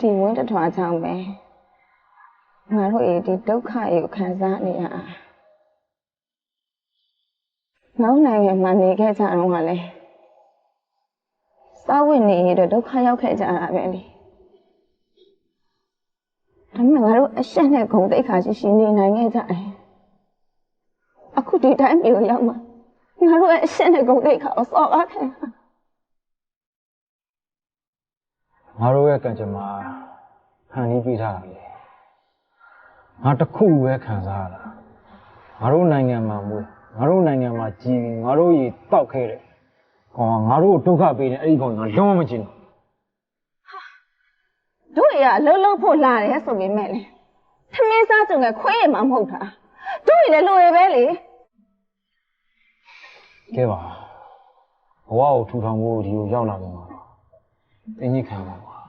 ဒီဝင်းတထွားကြောင့်ပဲငါတို့ရဲ့ဒီဒုက္ခကိုခံစားနေရတာနောက်နိုင်ငံမှာနေခဲ့ကြတော့ကလည်းစားဝတ်နေရတော့ဒုက္ခရောက်ခဲ့ကြတာပဲလေဒါပေမဲ့ငါတို့အရှက်နဲ့ဂုံတိတ်ခါရှိရှိနေနိုင်ခဲ့ကြတယ်အခုဒီတိုင်းမျိုးရောက်မှာငါတို့ရဲ့အရှက်နဲ့ဂုံတိတ်ခါကိုစော်ကားခံရ ငါတို့ရဲ့ကံကြမ္မာဟန်ပြီးပြထားတာလေငါတစ်ခုပဲခံစားရတာငါတို့နိုင်ငံမှာမွေးငါတို့နိုင်ငံမှာကြီးပြီးငါတို့ရေတောက်ခဲ့တယ်ကောင်ကငါတို့ကိုဒုက္ခပေးနေအဲ့ဒီကောင်ကငါလုံးဝမချင်ဘူးတို့ရအလုံးလုံးဖို့လာတယ်ဆိုပေမဲ့လေထမင်းစားကြုံကခွေးရမှာမဟုတ်တာတို့ရလည်းလိုရပဲလေကဲပါဘဝကိုထူထောင်ဖို့ဒီကိုရောက်လာပြန်ပါ တော့တင်းကြီးခံပါပါ